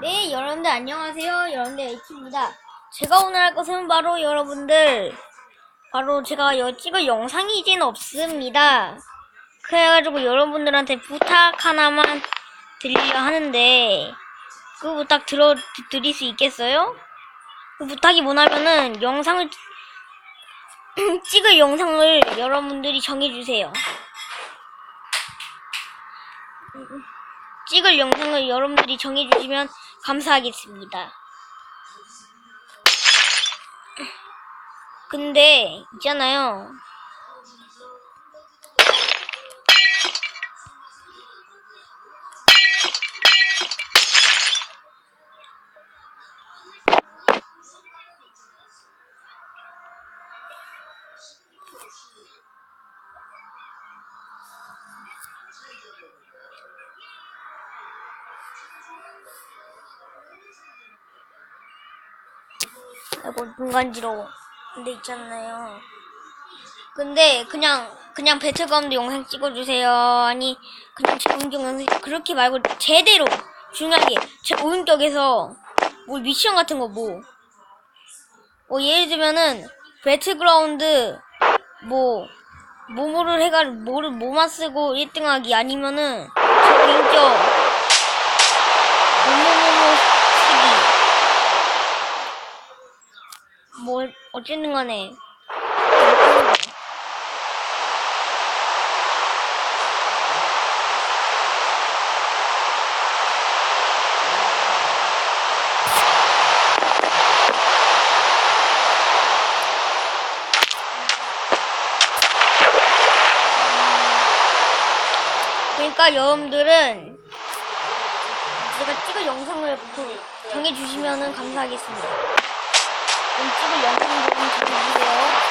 네, 여러분들 안녕하세요. 여러분들 H입니다. 제가 오늘 할 것은 바로 여러분들, 바로 제가 여 찍을 영상이 이제는 없습니다. 그래가지고 여러분들한테 부탁 하나만 드리려 하는데, 그 부탁 들어, 드- 드릴 수 있겠어요? 그 부탁이 뭐냐면은, 영상을, 찍을 영상을 여러분들이 정해주세요. 찍을 영상을 여러분들이 정해주시면 감사하겠습니다. 근데 있잖아요. 아이고 눈 간지러워. 근데 있잖아요. 근데 그냥 그냥 배틀그라운드 영상 찍어주세요. 아니 그냥 제공적 영상 그렇게 말고 제대로 중요하게 제 오른쪽에서 뭐 미션 같은 거 뭐. 뭐 예를 들면은 배틀그라운드 뭐 뭐뭐를 해가 뭐를 뭐만 쓰고 1등하기 아니면은 제 오른쪽 뭐뭐뭐뭐 쓰기 뭐 어쨌든 간에 그러니까 여러분들은 제가 찍을 영상을 그 정해주시면 감사하겠습니다. 정해주세요. 그럼 안녕.